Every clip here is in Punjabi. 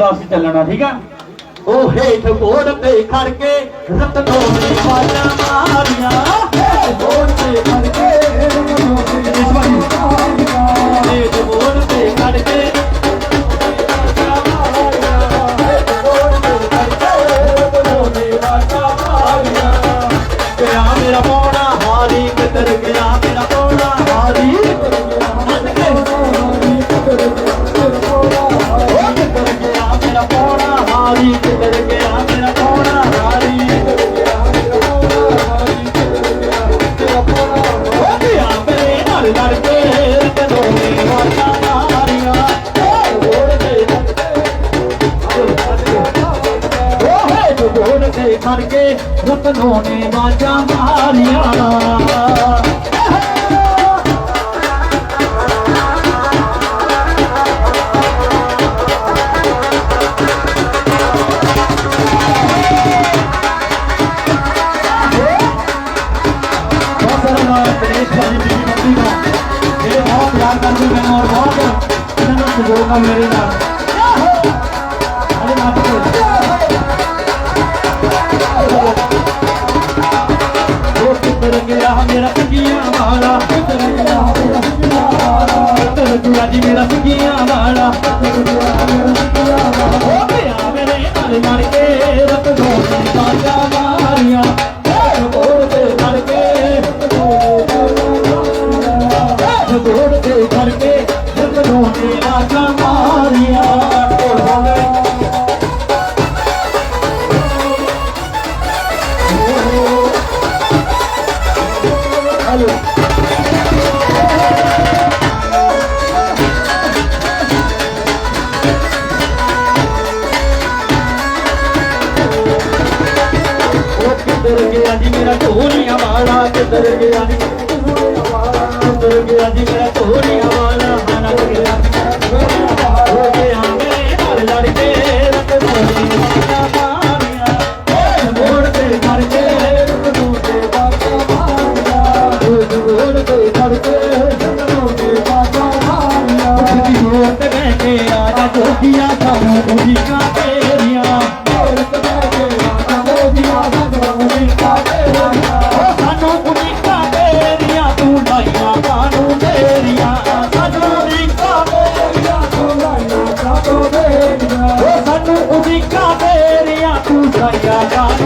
ਅਸੀਂ ਚੱਲਣਾ, ਠੀਕ ਆ? ਉਹ ਹੇਠ ਗੋੜ ਤੇ ਖੜ ਕੇ ਰਤਨੋਂ ਨੇ ਵਾਜਾਂ ਮਾਰੀਆਂ। ਹੇਠ ਗੋੜ ਤੇ ਖੜ ਕੇ ਰਤਨੋਂ ਨੇ ਹੇਠ ਗੋੜ ਤੇ ਖੜ ਕੇ ਮੇਰਾ ਪੌਣਾ ਹਾਰੀ ਕਿੱਧਰ ਗਿਆ? ਕੇ ਰਤਨੋਂ ਨੇ ਵਾਜਾਂ ਮਾਰੀਆਂ ਬਹੁਤ ਕਿੱਧਰ ਗਿਆ ਜੀ ਮੇਰਾ ਢੋਲੀਆਂ ਵਾਲਾ ਕਿੱਧਰ ਗਿਆ ਜੀ ਕਿੱਧਰ ਗਿਆ ਜੀ ਮੇਰਾ ਢੋਲੀਆਂ ਵਾਲਾ ਮਨ ਗਿਆ ਹੋ ਗਿਆ ਮੇਰੇ ਨਾਲ ਲੜ ਕੇ ਰਤ ਦੋਨੀ ਵਾਟਾ ਮਾਰੀਆਂ ਓਏ ਮੋੜ ਤੇ ਖੜ ਕੇ ਰਤ ਦੋਨੇ ਵਾਟਾ ਮਾਰੀਆਂ ਓਏ ਮੋੜ ਤੇ ਖੜ ਕੇ ਰਤ ਦੋਨੇ ਵਾਟਾ ਮਾਰੀਆਂ ਦੀ ਮੋੜ ਤੇ ਬਹਿ ਕੇ ਆ ਜਾ ਜੋਗੀਆਂ ਸਾਨੂੰ ਬੁਝੀਆਂ ਤੇਰੀਆਂ God.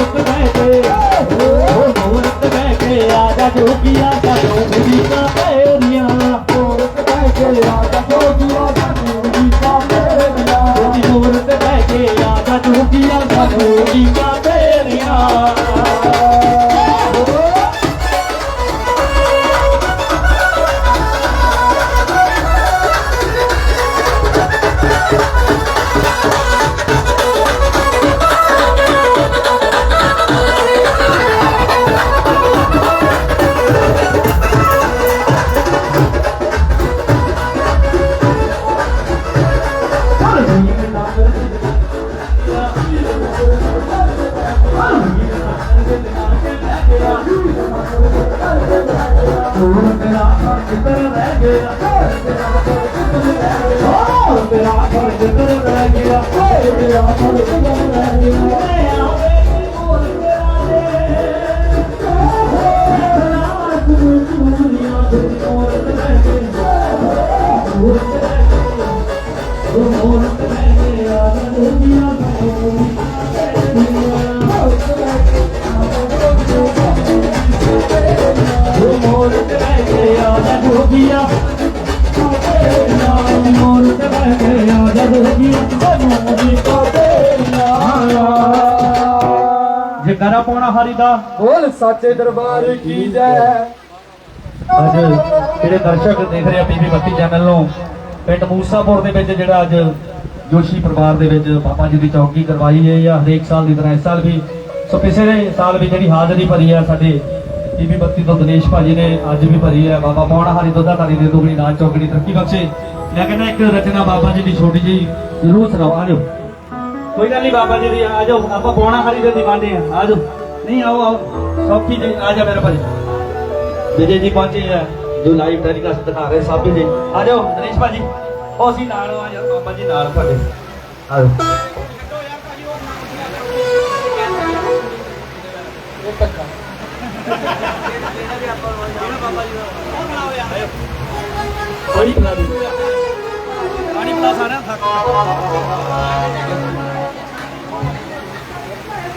ਮੂਰਤ ਬਹਿ ਕੇ ਉਹ ਮੂਰਤ ਬਹਿ ਕੇ ਆ ਜਾ ਜੋਗੀਆ ਸਾਨੂੰ ਬੁਝੀਆਂ ਤੇਰੀਆਂ। ਮੂਰਤ ਬਹਿ ਕੇ ਆ ਜਾ ਜੋਗੀਆ ਸਾਨੂੰ ਬੁਝੀਆਂ ਤੇਰੀਆਂ। ਉਹਦੀ ਮੂਰਤ ਬਹਿ ਕੇ ਆ ਜੋਗੀਆ ਸਾਨੂੰ ਬੁਝੀਆਂ ਤੇਰੀਆਂ। ਬਾਬਾ ਪੌਣਾ ਹਰੀ ਦਾ। ਬੋਲ ਸਾਚੇ ਦਰਬਾਰ ਕੀ ਜੈ। ਅੱਜ ਜਿਹੜੇ ਦਰਸ਼ਕ ਦੇਖ ਰਹੇ ਆ ਪੀਵੀ ਬੱਤੀ ਚੈਨਲ ਨੂੰ ਪਿੰਡ ਮੂਸਾਪੁਰ ਦੇ ਵਿੱਚ ਜਿਹੜਾ ਅੱਜ ਜੋਸ਼ੀ ਪਰਿਵਾਰ ਦੇ ਵਿੱਚ ਬਾਬਾ ਜੀ ਦੀ ਚੌਕੀ ਕਰਵਾਈ ਹੈ ਜਾਂ ਹਰੇਕ ਸਾਲ ਦੀ ਤਰ੍ਹਾਂ ਇਸ ਸਾਲ ਵੀ ਸੋ ਪਿਛਲੇ ਸਾਲ ਵੀ ਜਿਹੜੀ ਹਾਜ਼ਰੀ ਭਰੀ ਹੈ ਸਾਡੇ ਪੀਵੀ ਬੱਤੀ ਤੋਂ ਦਿਨੇਸ਼ ਭਾਜੀ ਨੇ ਅੱਜ ਵੀ ਭਰੀ ਹੈ ਬਾਬਾ ਪੌਣਾ ਹਰੀ ਦੁੱਧਾ ਤਾਰੀ ਦੇ ਦੁਗਣੀ ਨਾਚ ਚੌਕੜੀ ਤਰੱਕੀ ਬਖਸ਼ੇ। ਮੈਂ ਕਹਿੰਦਾ ਇੱਕ ਰਚਨਾ ਬਾਬਾ ਜੀ ਦੀ ਛੋਟੀ ਜਿਹੀ ਜ਼ਰੂਰ ਸੁਣਾਓ ਆ ਜਾਓ। ਕੋਈ ਗੱਲ ਨਹੀਂ ਬਾਬਾ ਜੀ ਦੀ ਆ ਜਾਓ ਆਪਾਂ ਪੌਣਾ ਹਰੀ ਦੇ دیਵਾਨੇ ਆ ਆ ਜਾਓ ਨਹੀਂ ਆਓ ਆਓ ਸੌਖੀ ਜੀ ਆ ਜਾ ਮੇਰੇ ਭਾਜੀ ਵਿਜੇ ਜੀ ਪਹੁੰਚੇ ਆ ਜੋ ਲਾਈਵ ਟੈਲੀਕਾਸਟ ਦਿਖਾ ਰਹੇ ਸਭ ਜੀ ਆ ਜਾਓ ਦਿਨੇਸ਼ ਭਾਜੀ ਉਹ ਅਸੀਂ ਨਾਲ ਆ ਯਾਰ ਬਾਬਾ ਜੀ ਨਾਲ ਤੁਹਾਡੇ ਆ ਜਾਓ ਕੋਈ ਬਣਾ ਦੀ ਪਾਣੀ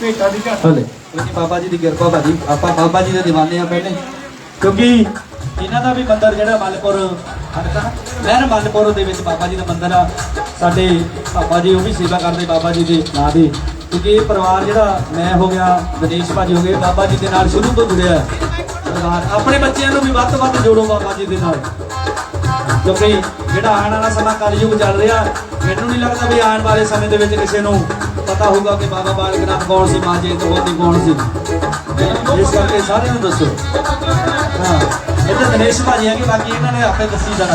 ਭੇਟਾ ਦੀ ਘੱਟ। ਹਲੇ। ਜੀ ਬਾਬਾ ਜੀ ਦੀ ਕਿਰਪਾ ਭਾਜੀ। ਆਪਾਂ ਬਾਬਾ ਜੀ ਦੇ دیਵਾਨੇ ਆ ਪਹਿਲੇ। ਕਿਉਂਕਿ ਇਹਨਾਂ ਦਾ ਵੀ ਮੰਦਿਰ ਜਿਹੜਾ ਮਲਪੁਰ ਹਲਕਾ ਲਹਿਰ ਮਲਪੁਰ ਦੇ ਵਿੱਚ ਬਾਬਾ ਜੀ ਦਾ ਮੰਦਿਰ ਆ। ਸਾਡੇ ਪਾਪਾ ਜੀ ਉਹ ਵੀ ਸੇਵਾ ਕਰਦੇ ਬਾਬਾ ਜੀ ਦੇ ਨਾਂ ਦੀ। ਕਿਉਂਕਿ ਇਹ ਪਰਿਵਾਰ ਜਿਹੜਾ ਮੈਂ ਹੋ ਗਿਆ ਦਿਨੇਸ਼ ਭਾਜੀ ਹੋ ਗਏ ਬਾਬਾ ਜੀ ਦੇ ਨਾਲ ਸ਼ੁਰੂ ਤੋਂ ਜੁੜਿਆ ਪਰਿਵਾਰ ਆਪਣੇ ਬੱਚਿਆਂ ਨੂੰ ਵੀ ਵੱਧ ਤੋਂ ਵੱਧ ਜੋੜੋ ਬਾਬਾ ਜੀ ਦੇ ਨਾਲ। ਕਿਉਂਕਿ ਜਿਹੜਾ ਆਉਣ ਵਾਲਾ ਸਮਾਂ ਕਲਯੁਗ ਚੱਲ ਰਿਹਾ ਮੈਨੂੰ ਨਹੀਂ ਲੱਗਦਾ ਵੀ ਆਉਣ ਵਾਲੇ ਸਮੇਂ ਦੇ ਵਿੱਚ ਕਿਸੇ ਨੂੰ ਪਤਾ ਹੋਊਗਾ ਕਿ ਬਾਬਾ ਬਾਲਕ ਨਾਥ ਕੌਣ ਸੀ ਮਾਂ ਜੀ ਤੋਂ ਕੌਣ ਸੀ। ਇਸ ਕਰਕੇ ਸਾਰਿਆਂ ਨੂੰ ਦੱਸੋ। ਹਾਂ। ਇੱਥੇ ਦਿਨੇਸ਼ ਭਾਜੀ ਆ ਕਿ ਬਾਕੀ ਇਹਨਾਂ ਨੇ ਆਪੇ ਦੱਸੀ ਜਾਣਾ।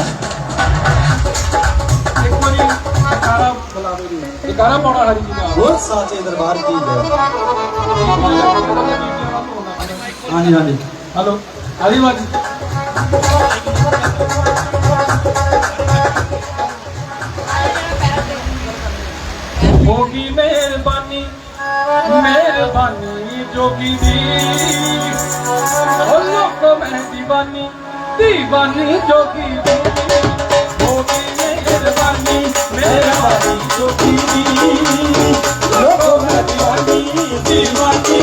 ਇੱਕ ਵਾਰੀ ਜਕਾਰਾ ਬੁਲਾ ਦਿਓ ਜੀ ਜਕਾਰਾ ਪਾਉਣਾ ਹਰੀ ਜੀ ਦਾ ਬਹੁਤ ਸਾਚੇ ਦਰਬਾਰ ਕੀ ਹੈ? ਹਾਂਜੀ ਹਾਂਜੀ। ਹਲੋ ਹਰੀ ਬਾਜੀ। होगी मेहरबानी मेहरबानी जोगी दी लोगों में दीवानी दीवानी जोगी होगी मेहरबानी मेहरबानी जोगी दी दीवानी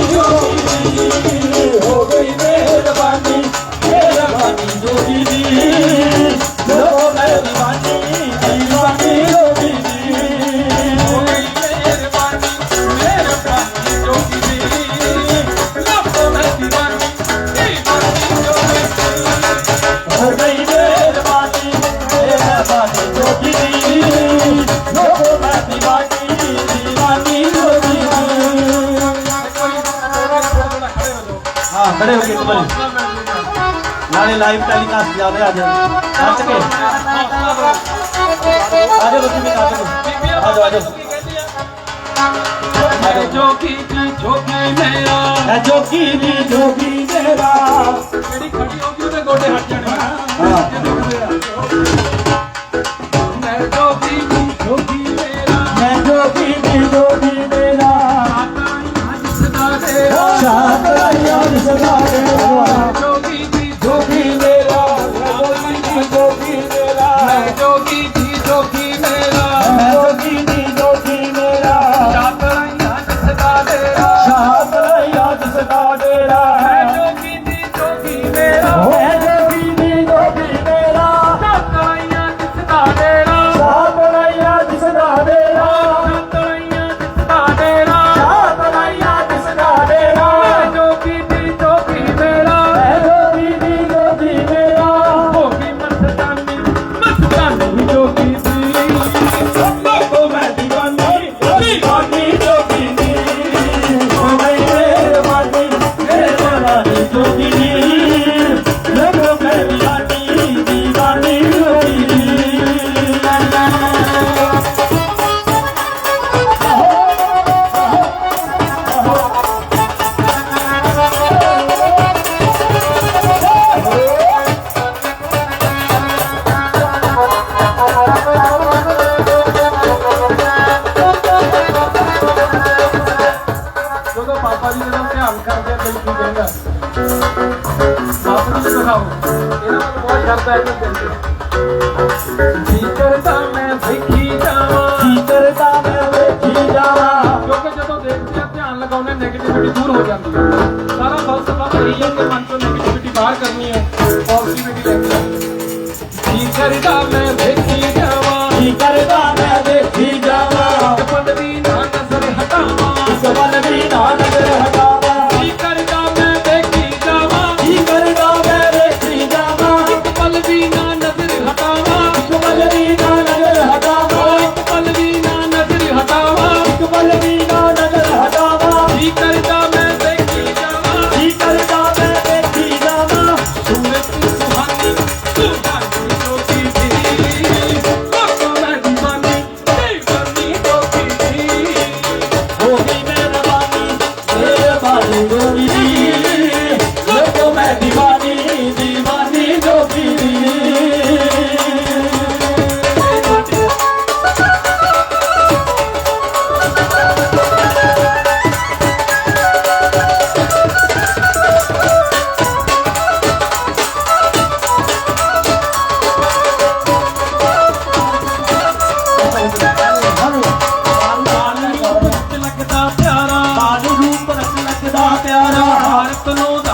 ਲਾਈਵ ਟੈਲੀਕਾਸਟ ਚੱਲ ਰਿਹਾ ਅੱਜ। ਸੱਚ ਕੇ। ਆ ਜਾਓ ਤੁਸੀਂ ਵੀ ਆ ਜਾਓ। ਆ ਜਾਓ ਆ ਜਾਓ। ਜੋਗੀ ਜੀ ਜੋਗੀ ਮੇਰਾ ਐ ਜੋਗੀ ਦੀ ਜੋਗੀ ਮੇਰਾ। ਜਿਹੜੀ ਖੜੀ ਹੋ ਗਈ ਉਹਦੇ ਗੋਡੇ ਹਟ ਜਾਣੇ। ਹਾਂ। ਸਦਾ ਤੇਰਾ tu opinión. ਕੀ ਕਹਿੰਦਾ ਬਾਪੂ ਜੀ ਦਿਖਾਓ ਇਹਨਾਂ ਨੂੰ ਬਹੁਤ ਸ਼ਬਦ ਆਏ ਨੇ ਦਿਲ ਦੇ ਜੀ ਕਰਦਾ ਮੈਂ ਸਿੱਖੀ ਜਾਵਾਂ ਜੀ ਕਰਦਾ ਮੈਂ ਵੇਖੀ ਜਾਵਾਂ ਕਿਉਂਕਿ ਜਦੋਂ ਦੇਖਦੇ ਆ ਧਿਆਨ ਲਗਾਉਣੇ ਨੈਗੇਟਿਵਿਟੀ ਦੂਰ ਹੋ ਜਾਂਦੀ ਹੈ ਸਾਰਾ ਫਲਸਫਾ ਇਹੀ ਹੈ ਕਿ ਮਨ ਤੋਂ ਨੈਗੇਟਿਵਿਟੀ ਬਾਹਰ ਕਰਨੀ ਹੈ ਪੋਜ਼ਿਟਿਵਿਟੀ ਲੈ ਕੇ ਜੀ ਕਰਦਾ ਮੈਂ ਵੇਖੀ 丸くのだ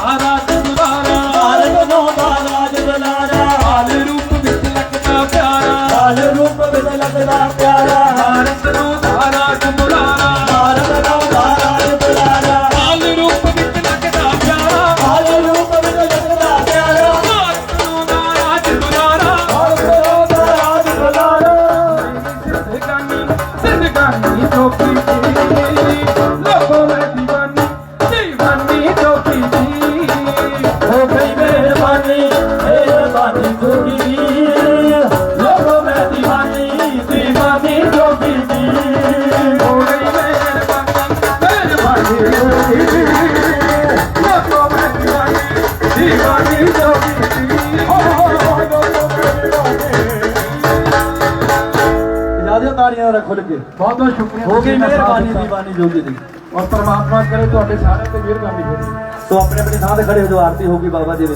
ਤਾੜੀਆਂ ਰੱਖੋ ਲੱਗੇ ਬਹੁਤ ਬਹੁਤ ਸ਼ੁਕਰੀਆ ਹੋ ਗਈ ਮਿਹਰਬਾਨੀ। ਦੀਵਾਨੀ ਜੋਗੀ ਦੀ। ਔਰ ਪਰਮਾਤਮਾ ਕਰੇ ਤੁਹਾਡੇ ਸਾਰਿਆਂ ਤੇ ਮਿਹਰਬਾਨੀ ਹੋਵੇ। ਸੋ ਆਪਣੇ ਆਪਣੇ ਥਾਂ ਤੇ ਖੜੇ ਹੋ ਜੋ ਆਰਤੀ ਹੋਗੀ ਬਾਬਾ ਜੀ ਦੀ।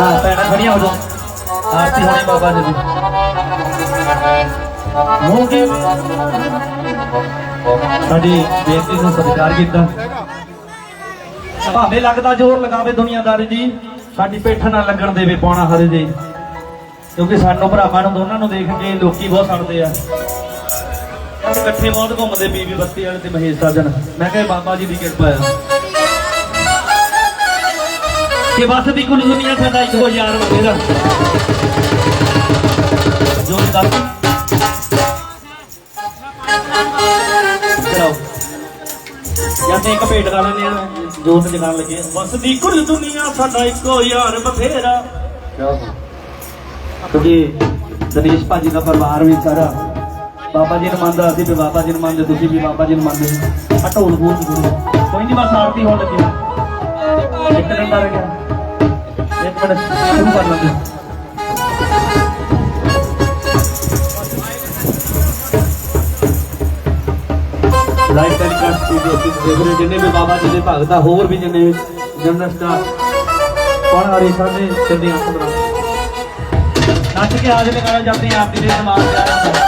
ਹਾਂ ਪੈਣਾ ਖੜੀਆਂ ਹੋ ਜਾ ਆਰਤੀ ਹੋਣੀ ਬਾਬਾ ਜੀ ਦੀ। ਹੋਗੀ ਸਾਡੀ ਬੇਨਤੀ ਨੂੰ ਸਤਿਕਾਰ ਕੀਤਾ। ਭਾਵੇਂ ਲੱਗਦਾ ਜ਼ੋਰ ਲਗਾਵੇ ਦੁਨੀਆਦਾਰੀ ਜੀ ਸਾਡੀ ਪੇਠ ਨਾ ਲੱਗਣ ਦੇਵੇ ਪੌਣਾ ਹਰੇ ਜੀ। ਕਿਉਂਕਿ ਸਾਨੂੰ ਭਰਾਵਾਂ ਨੂੰ ਦੋਨਾਂ ਨੂੰ ਦੇਖ ਕੇ ਲੋਕੀ ਬਹੁਤ ਸੜਦੇ ਆ। ਅਸੀਂ ਇਕੱਠੇ ਬਹੁਤ ਘੁੰਮਦੇ ਬੀਬੀ ਬੱਤੀ ਵਾਲੇ ਤੇ ਮਹੇਸ਼ ਸਾਜਨ। ਮੈਂ ਕਿਹਾ ਬਾਬਾ ਜੀ ਦੀ ਕਿਰਪਾ ਆ। ਕਿ ਬਸ ਦੀ ਕੁੱਲ ਦੁਨੀਆ ਸਾਡਾ ਇੱਕੋ ਯਾਰ ਬਥੇਰਾ ਜੋ ਕਰ ਚਲੋ। ਜਾਂ ਇੱਕ ਭੇਟ ਗਾ ਲੈਂਦੇ ਆ, ਜੋਤ ਜਗਾਉਣ ਲੱਗੇ ਬਸ ਦੀ ਕੁੱਲ ਦੁਨੀਆ ਸਾਡਾ ਇੱਕੋ ਯਾਰ ਬਥੇਰਾ। ਕਿਉਂਕਿ ਦਿਨੇਸ਼ ਭਾਜੀ ਦਾ ਪਰਿਵਾਰ ਵੀ ਸਾਰਾ ਬਾਬਾ ਜੀ ਨੂੰ ਮੰਨਦਾ ਅਸੀਂ ਵੀ ਬਾਬਾ ਜੀ ਨੂੰ ਮੰਨਦੇ, ਤੁਸੀਂ ਵੀ ਬਾਬਾ ਜੀ ਨੂੰ ਮੰਨਦੇ। ਆ ਢੋਲ ਬੋਲ ਕੋਈ ਨਹੀਂ ਬਸ ਆਰਤੀ ਹੋਣ ਲੱਗੀ। ਇੱਕ ਡੰਡਾ ਰਹਿ ਗਿਆ। ਇੱਕ ਮਿੰਟ, ਸ਼ੁਰੂ ਕਰ ਲੈਂਦੇ ਲਾਈਵ ਟੈਲੀਕਾਸਟ ਸਟੂਡੀਓ ਤੁਸੀਂ ਦੇਖ ਰਹੇ ਜਿੰਨੇ ਵੀ ਬਾਬਾ ਜੀ ਦੇ ਭਗਤ ਆ, ਹੋਰ ਵੀ ਜਿੰਨੇ ਜਰਨਲਿਸਟ ਆ ਪਣ ਵਾਲੀ ਸਾਡੇ? ਸਿਰ ਦੀ ਆਪ ਜੀ ਦੇ ਸਮਾਨ ਤੇ ਆਇਆ ਹੁੰਦਾ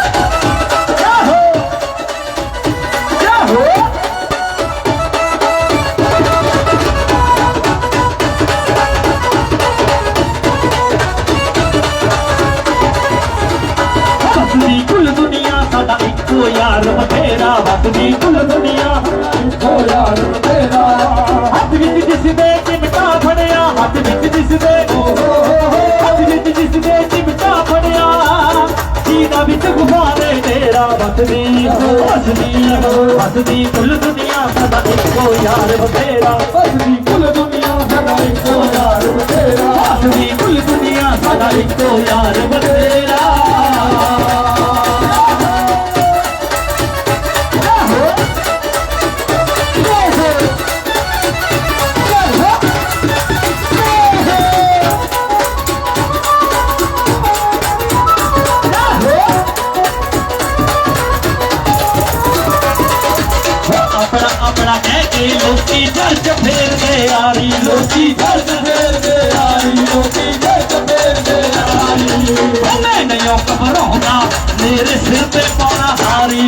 ਵਸਦੀ ਕੁੱਲ ਦੁਨੀਆ ਸਾਡਾ ਇੱਕੋ ਯਾਰ ਬਥੇਰਾ ਵਸਦੀ ਕੁੱਲ ਦੁਨੀਆ। ਇੱਕੋ ਯਾਰ ਬਥੇਰਾ। ਹੱਥ ਵਿੱਚ ਜਿਸ ਦੇ ਚਿਮਟਾ ਫੜਿਆ ਹੱਥ ਵਿੱਚ ਜਿਸ ਦੇ ਹੱਥ ਵਿੱਚ ਵਸਦੀ ਵਸਦੀ ਵਸਦੀ ਕੁੱਲ ਦੁਨੀਆ ਸਦਾ ਇੱਕੋ ਯਾਰ ਬਥੇਰਾ ਵਸਦੀ ਕੁੱਲ ਦੁਨੀਆ ਸਦਾ ਇੱਕੋ ਯਾਰ ਬਥੇਰਾ ਵਸਦੀ ਕੁੱਲ ਦੁਨੀਆ ਸਦਾ ਇੱਕੋ ਯਾਰ ਬਥੇਰਾ ਆਪਣਾ ਕਹਿ ਕੇ ਲੋਕੀ ਚਰਚ ਫੇਰਦੇ ਆਰੀ ਲੋਕੀ ਚਰਚ ਫੇਰਦੇ ਆਰੀ ਲੋਕੀ ਚਰਚ ਫੇਰਦੇ ਆਰੀ ਮੈਂ ਨਹੀਂ ਘਬਰਾਉਣਾ ਮੇਰੇ ਸਿਰ ਤੇ ਪਾਉਣਾ ਹਾਰੀ